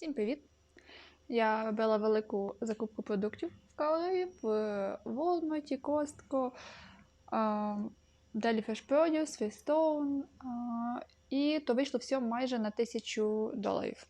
Всім привіт! Я робила велику закупку продуктів в Калгарі в Walmart, Costco, Deli Fresh Produce, Firestone, а, і то вийшло все майже на тисячу доларів.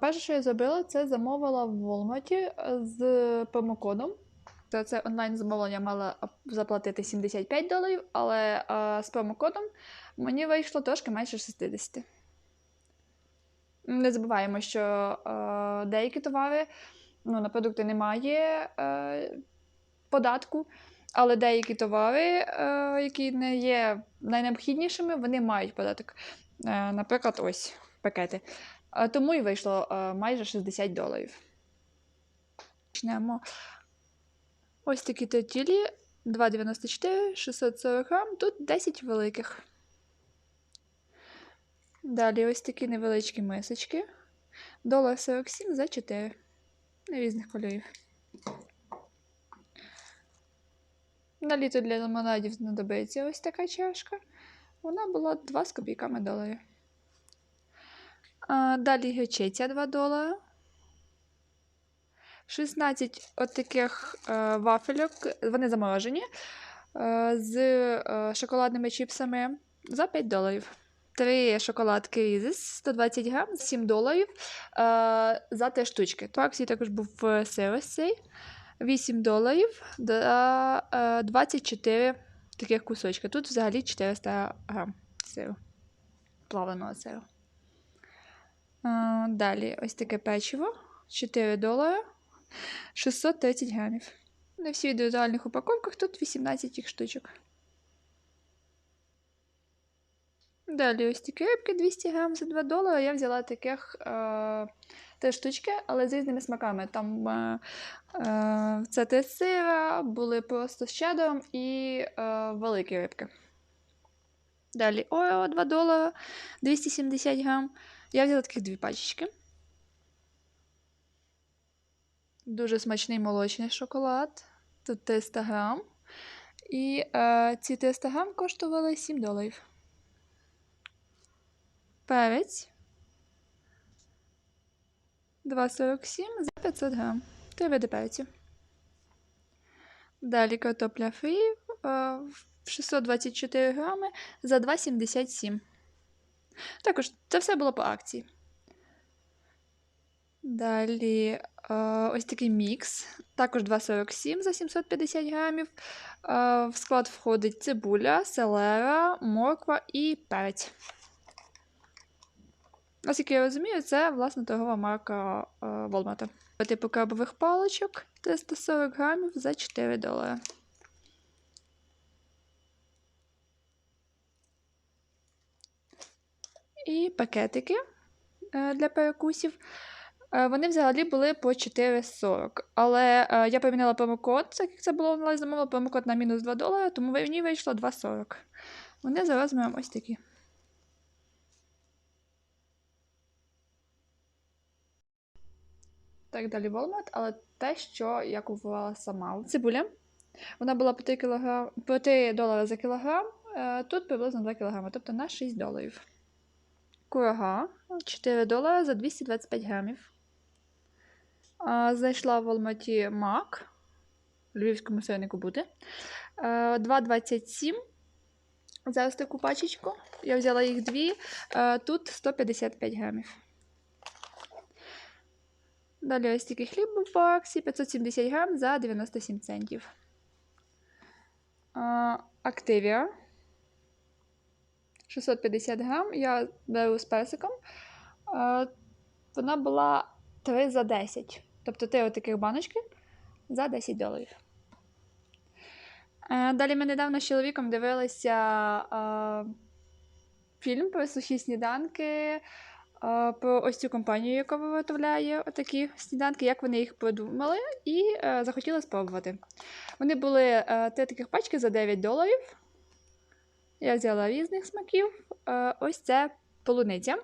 Перше, що я зробила, це замовила в Walmart з промокодом. За це онлайн замовлення мала заплатити 75 доларів, але з промокодом мені вийшло трошки менше 60. Не забуваємо, що е, деякі товари ну, на продукти немає е, податку, але деякі товари, е, які не є найнеобхіднішими, вони мають податок. Е, наприклад, ось пакети. Е, тому і вийшло е, майже 60 доларів. Почнемо. Ось такі тортілі 2,94, 640 грам, тут 10 великих. Далі ось такі невеличкі мисочки. Долар 47 за 4 різних кольорів. На літо для лимонадів знадобиться ось така чашка. Вона була 2 з копійками доларів. Далі гречиця 2 долара. 16 отаких е, вафельок, вони заморожені, е, з е, шоколадними чіпсами за 5 доларів. Три шоколадки Reese's 120 грам, 7 доларів е, за 3 штучки. По акції також був сир ось цей 8 доларів за е, 24 таких кусочки. Тут взагалі 400 грам сиру, плавленого сиру. Е, далі ось таке печиво 4 долари 630 грамів. На всіх індивідуальних упаковках тут 18 їх штучок. Далі ось такі рибки 200 грам за 2 долари. Я взяла таких е, три штучки, але з різними смаками. Там е, е, це три сира, були просто з чедом і е, великі рибки. Далі Орео 2 долара 270 грам. Я взяла таких дві пачечки. Дуже смачний молочний шоколад. Тут 300 грам. І е, ці 300 грам коштували 7 доларів. Перець 2,47 за 500 грам. Три види перцю. Далі картопля фрі е, 624 грами за 2,77. Також це все було по акції. Далі е, ось такий мікс. Також 2,47 за 750 грамів. Е, в склад входить цибуля, селера, морква і перець. Наскільки я розумію, це власне торгова марка е, Walmart. Типу крабових паличок 340 грамів за 4 долари. І пакетики е, для перекусів. Е, Вони взагалі були по 4,40. Але я поміняла промокод, так як це було онлайн замовила промокод на мінус 2 долари, тому мені вийшло 2,40. Вони за розміром ось такі. Так далі Walmart, але те, що я купувала сама. Цибуля. Вона була по 3, кілограм, по 3 долари за кілограм, е, тут приблизно 2 кілограми, тобто на 6 доларів. Курага 4 долари за 225 грамів. А, Знайшла в Walmart мак. Львівському сирнику буде. Е, 2,27 за таку пачечку. Я взяла їх дві. Е, Тут 155 грамів. Далі ось такий хліб був по акції 570 грам за 97 центів. Активія 650 грам. Я беру з персиком. Вона була 3 за 10. Тобто 3 таких баночки за 10 доларів. Е, Далі ми недавно з чоловіком дивилися фільм про сухі сніданки. Про ось цю компанію, яка виготовляє такі сніданки, як вони їх придумали, і е, захотіли спробувати. Вони були е, три таких пачки за 9 доларів. Я взяла різних смаків. Е, ось це полуниця.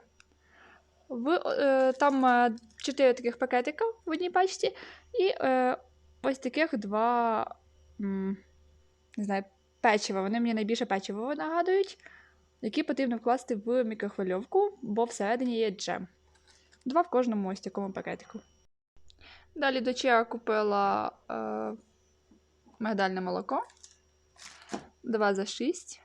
В, там е, 4 таких пакетика в одній пачці, і ось таких два не знаю, печива. Вони мені найбільше печиво нагадують які потрібно вкласти в мікрохвильовку, бо всередині є джем. Два в кожному ось такому пакетику. Далі до чая купила е, мигдальне молоко. 2 за 6.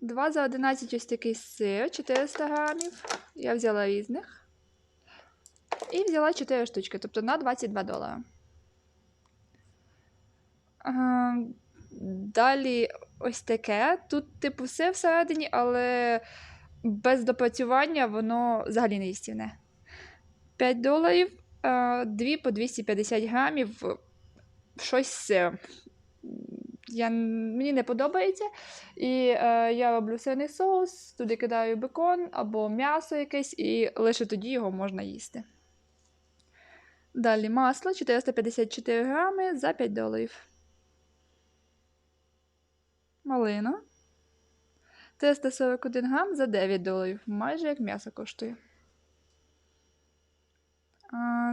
2 за 11 ось такий сир, 400 грамів. Я взяла різних. І взяла 4 штучки, тобто на 22 долари. Ага, Далі ось таке. Тут, типу, все всередині, але без допрацювання воно взагалі не їстівне. 5 доларів, е, дві по 250 грамів, щось сиром. Я, мені не подобається. І е, я роблю сирний соус, туди кидаю бекон або м'ясо якесь, і лише тоді його можна їсти. Далі масло 454 грами за 5 доларів. Малина. 341 грам за 9 доларів. Майже як м'ясо коштує.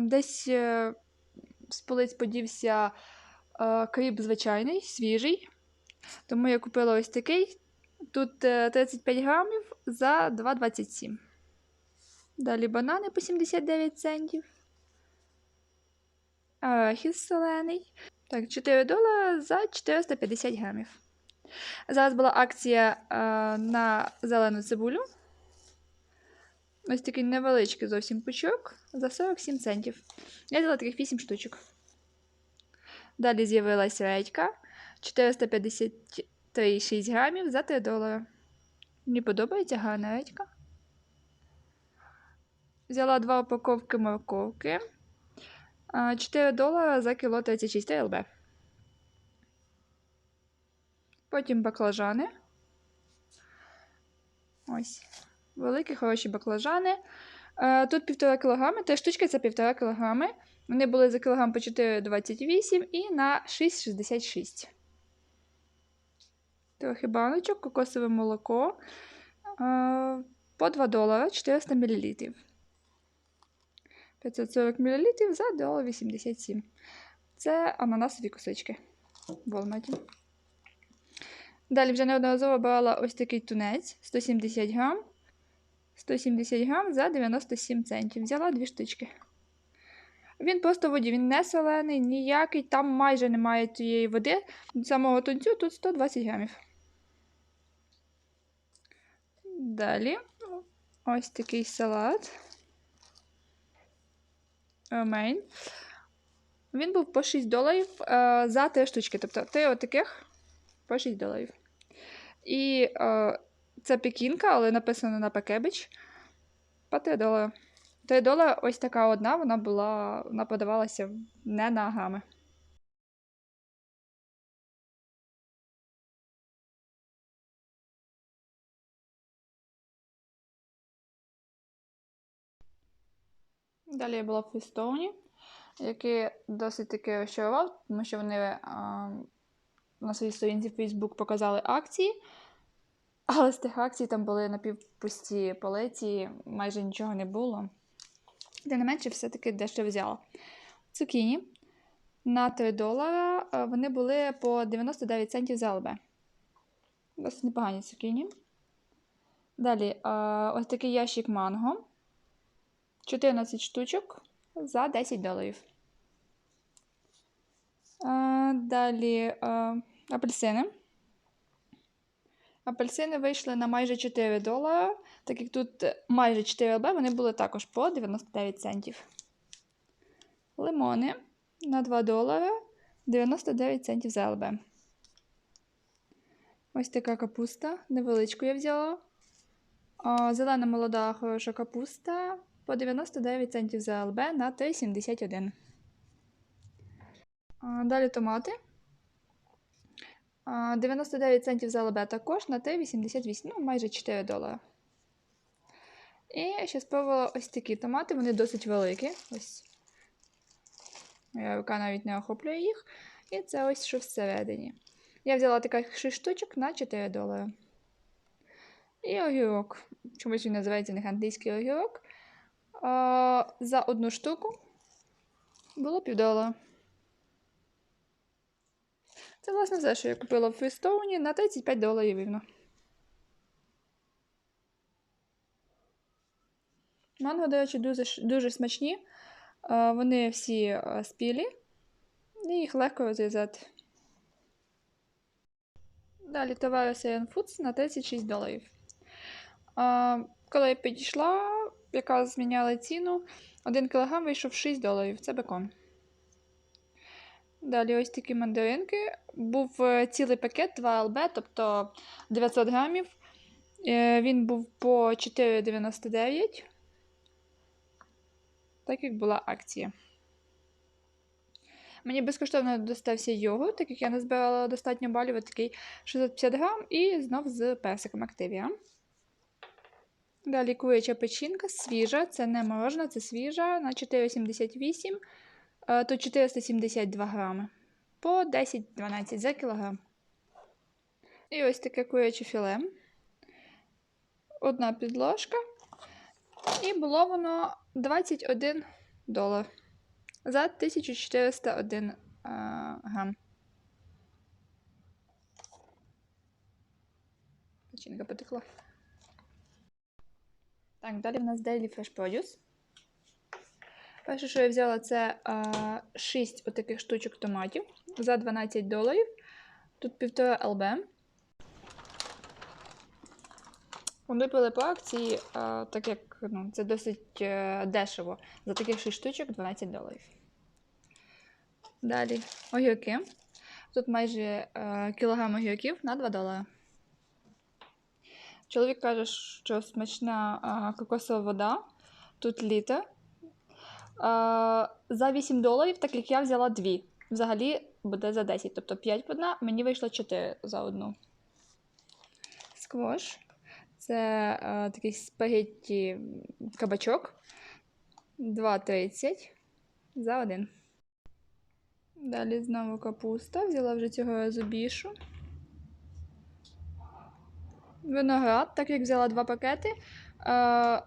Десь е, з полиць подівся е, кріп звичайний, свіжий. Тому я купила ось такий. Тут е, 35 грамів за 2,27. Далі банани по 79 центів. Арахіс солений. Так, 4 долари за 450 грамів. Зараз була акція е, на зелену цибулю. Ось такий невеличкий зовсім пучок за 47 центів. Я взяла таких 8 штучок. Далі з'явилася редька 453,6 грамів за 3 долари. Мені подобається гарна редька. Взяла два упаковки морковки. 4 долари за кіло 36 ЛБ. Потім баклажани. Ось. Великі, хороші баклажани. Е, Тут 1,5 кг, три штучки це 1,5 кг. Вони були за кілограм по 4,28 і на 6,66. Трохи баночок, кокосове молоко. Е, По 2 долара 400 мл. 540 мл за 1,87 Це ананасові кусочки в. Далі вже неодноразово брала ось такий тунець 170 грам. 170 грам за 97 центів. Взяла дві штучки. Він просто в воді, він не солений, ніякий, там майже немає тієї води. Самого тунцю тут 120 грамів. Далі ось такий салат. Ромейн. Він був по 6 доларів е, за 3 штучки. Тобто 3 отаких по 6 доларів. І е, це пекінка, але написано на пакебич. По 3 долари. 3 долари ось така одна, вона була, вона подавалася не на. Далі я була в Фістоуні, який досить таки розчарував, тому що вони на своїй сторінці Facebook показали акції. Але з тих акцій там були напівпусті полиці, майже нічого не було. Тим не менше, все-таки дещо взяла. Цукіні на 3 долара вони були по 99 центів за ЛБ. Досить непогані цукіні. Далі ось такий ящик манго. 14 штучок за 10 доларів. Далі апельсини. Апельсини вийшли на майже 4 долари, так як тут майже 4 ЛБ, вони були також по 99 центів. Лимони на 2 долари 99 центів за ЛБ. Ось така капуста. Невеличку я взяла. Зелена молода хороша капуста по 99 центів за ЛБ на 3,71. Далі томати. 99 центів за ЛБ також на 3,88, ну майже 4 долари. І ще спробувала ось такі томати, вони досить великі. Ось. Моя рука навіть не охоплює їх. І це ось що всередині. Я взяла таких 6 штучок на 4 долари. І огірок. Чомусь він називається не англійський огірок. За одну штуку було півдолара. Це, власне, все, що я купила в Фрістоуні на 35 доларів рівно. Манго, до речі, дуже, дуже смачні. Е, Вони всі е, спілі, і їх легко розрізати. Далі товари Saiyan Foods на 36 доларів. Коли я підійшла, яка зміняла ціну, 1 кг вийшов 6 доларів. Це бекон. Далі ось такі мандаринки. Був е, цілий пакет 2 ЛБ, тобто 900 грамів. Е, Він був по 4,99. Так як була акція. Мені безкоштовно достався йогурт, так як я не збирала достатньо балів, такий 650 грам, і знов з персиком Activia. Далі куряча печінка, свіжа, це не морожена, це свіжа на 4,78, е, тут 472 грами. По 10-12 за кілограм. І ось таке куряче філе. Одна підложка. І було воно 21 долар за 1401 е, грам. Печінка потекла. Так, далі в нас Daily Fresh Produce. Перше, що я взяла, це е, 6 отаких штучок томатів за 12 доларів. Тут 1,5 ЛБ. Вони були по акції, так як ну, це досить е, дешево. За таких 6 штучок 12 доларів. Далі огірки. Тут майже е, кілограм огірків на 2 долари. Чоловік каже, що смачна кокосова вода. Тут літр. А, за 8 доларів, так як я взяла 2. Взагалі буде за 10, тобто 5 по одна, мені вийшло 4 за одну. Сквош. Це а, такий спагетті кабачок. 2,30 за один. Далі знову капуста. Взяла вже цього разу більшу. Виноград, так як взяла два пакети, е,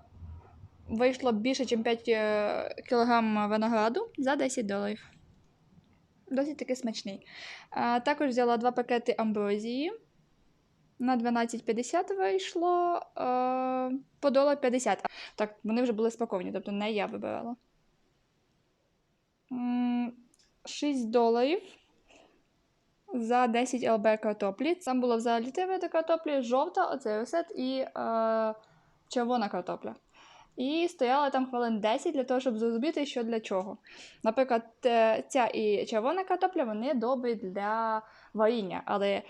вийшло більше, ніж 5 е, кг винограду за 10 доларів. Досить таки смачний. Також взяла два пакети амброзії. На 12,50 вийшло е, по долар 50. Так, вони вже були спаковані, тобто не я вибирала. 6 доларів за 10 ЛБ картоплі. Там було взагалі три картоплі, жовта, оцей ресет і е, червона картопля. І стояла там хвилин 10 для того, щоб зрозуміти, що для чого. Наприклад, ця і червона картопля вони добрі для варіння, але е,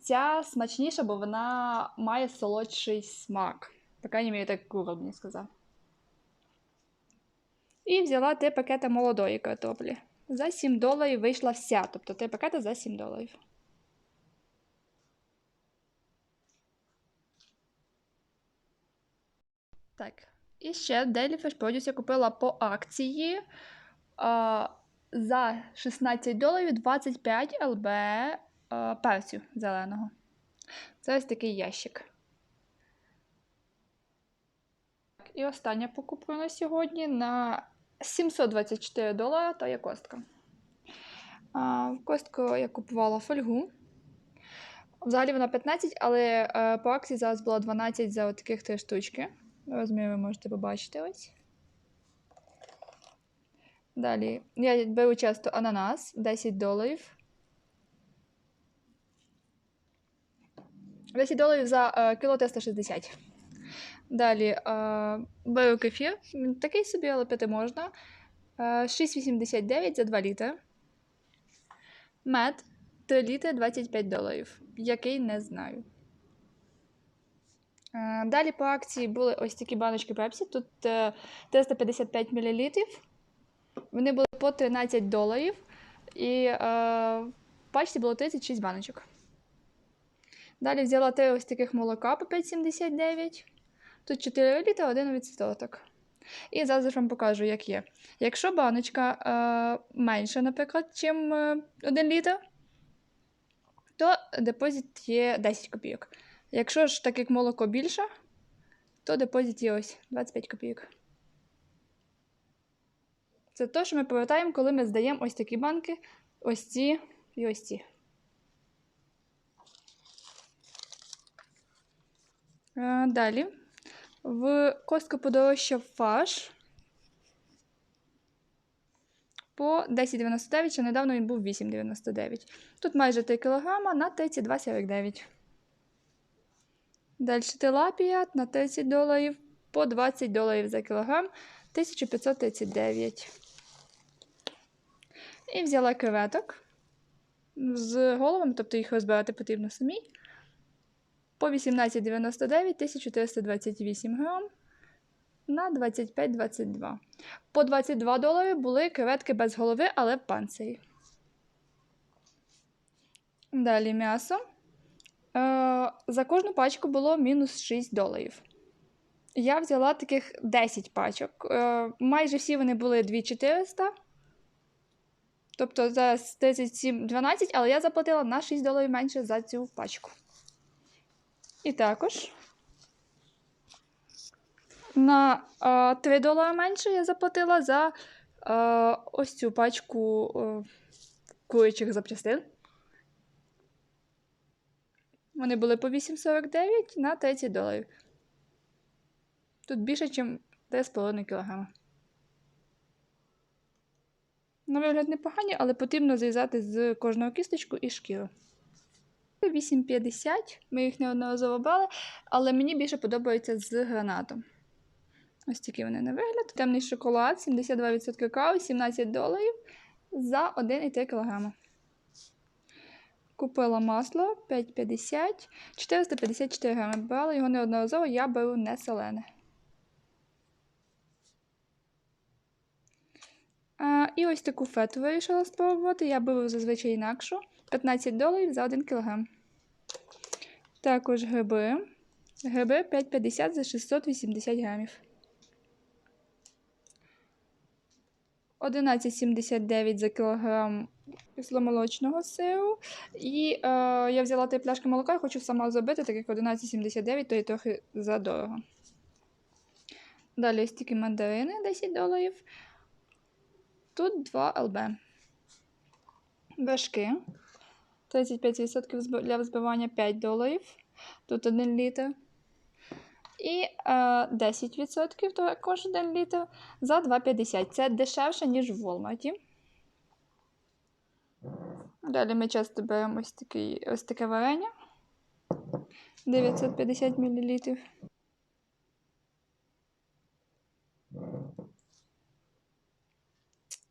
ця смачніша, бо вона має солодший смак. По крайній мірі, так Google мені сказав. І взяла три пакети молодої картоплі. За 7 доларів вийшла вся, тобто три пакети за 7 доларів. Так. І ще Daily Fresh Produce я купила по акції а, за 16 доларів 25 ЛБ а, перцю зеленого. Це ось такий ящик. І остання покупка на сьогодні на 724 долара то є костка. А, в костку я купувала фольгу. Взагалі вона 15, але е, по акції зараз було 12 за таких три штучки. Розмір ви можете побачити ось. Далі. Я беру часто ананас 10 доларів. 10 доларів за е, кіло 360. Далі е, беру кефір. Такий собі, але пити можна. Е, 6,89 за 2 літри. Мед 3 літри 25 доларів. Який не знаю. Е, Далі по акції були ось такі баночки Пепсі. Тут е, 355 мл. Вони були по 13 доларів. І е, в пачці було 36 баночок. Далі взяла три ось таких молока по 5,79. Тут 4 літри, один відсоток. І зараз вам покажу, як є. Якщо баночка е, менша, наприклад, ніж 1 літр, то депозит є 10 копійок. Якщо ж так як молоко більше, то депозит є ось 25 копійок. Це те, що ми повертаємо, коли ми здаємо ось такі банки, ось ці і ось ці. Е, Далі В Костко подорожчав фарш по 10,99, ще недавно він був 8,99. Тут майже 3 кг на 32,49. Далі тилапія на 30 доларів по 20 доларів за кілограм 1539. І взяла креветок з головами, тобто їх розбирати потрібно самі. По 18,99 1328 грам на 25,22. По 22 долари були креветки без голови, але в панцирі. Далі м'ясо. Е, за кожну пачку було мінус 6 доларів. Я взяла таких 10 пачок. Е, майже всі вони були 2400. Тобто за 37,12, але я заплатила на 6 доларів менше за цю пачку. І також на е, 3 долари менше я заплатила за е, ось цю пачку е, курячих запчастин. Вони були по 8,49 на 30 доларів. Тут більше, ніж 3,5 кг. На вигляд непогані, але потрібно зрізати з кожного кісточку і шкіру. 8,50. Ми їх неодноразово брали, але мені більше подобається з гранатом. Ось такі вони на вигляд. Темний шоколад, 72% какао, 17 доларів за 1,3 кг. Купила масло 5,50, 454 грами. Брала його неодноразово, я беру не солене. А, і ось таку фету вирішила спробувати. Я беру зазвичай інакшу. 15 доларів за 1 кг. Також гриби. Гриби 5,50 за 680 грамів. 11,79 за кілограм кисломолочного сиру. І е, я взяла три пляшки молока і хочу сама зробити, так як 11,79, то є трохи задорого. Далі такі мандарини 10 доларів. Тут 2 ЛБ. Вершки. 35% для взбивання 5 доларів. Тут 1 літр. І е, 10% також 1 літр за 2,50. Це дешевше, ніж в Walmart. Далі ми часто беремо ось, такий, ось таке варення 950 мл.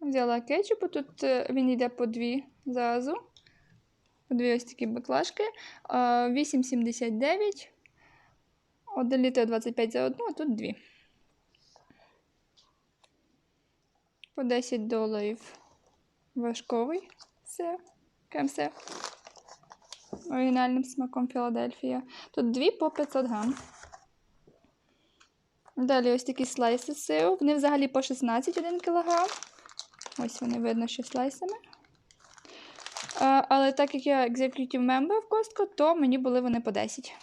Взяла кетчупу, тут е, він йде по дві зразу. По дві ось такі баклажки. 8,79. 1 літр 25 за одну, а тут дві. По 10 доларів важковий сир, крем-сир. Оригінальним смаком Філадельфія. Тут дві по 500 грам. Далі ось такі слайси сиру. Вони взагалі по 16 1 кг. Ось вони видно, що слайсами. А, але так як я executive member в Costco, то мені були вони по 10.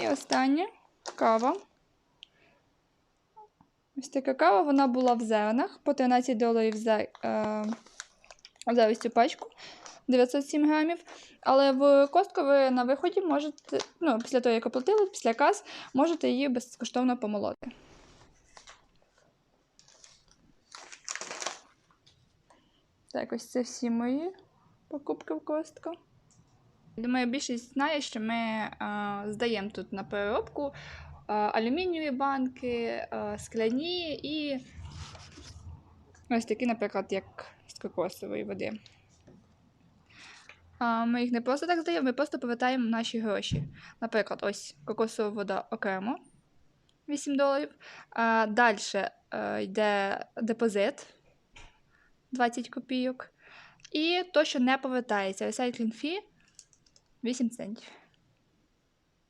І останнє кава. Ось така кава, вона була в зернах по 13 доларів за е, за цю пачку 907 грамів. Але в Костко ви на виході можете, ну, після того, як оплатили, після кас, можете її безкоштовно помолоти. Так, ось це всі мої покупки в Костко. Думаю, більшість знає, що ми а, здаємо тут на переробку а, алюмінієві банки, а, скляні і ось такі, наприклад, як кокосової води. А, Ми їх не просто так здаємо, ми просто повертаємо наші гроші. Наприклад, ось кокосова вода окремо 8 доларів. А, Далі а, йде депозит 20 копійок. І то, що не повертається, recycling fee 8 центів.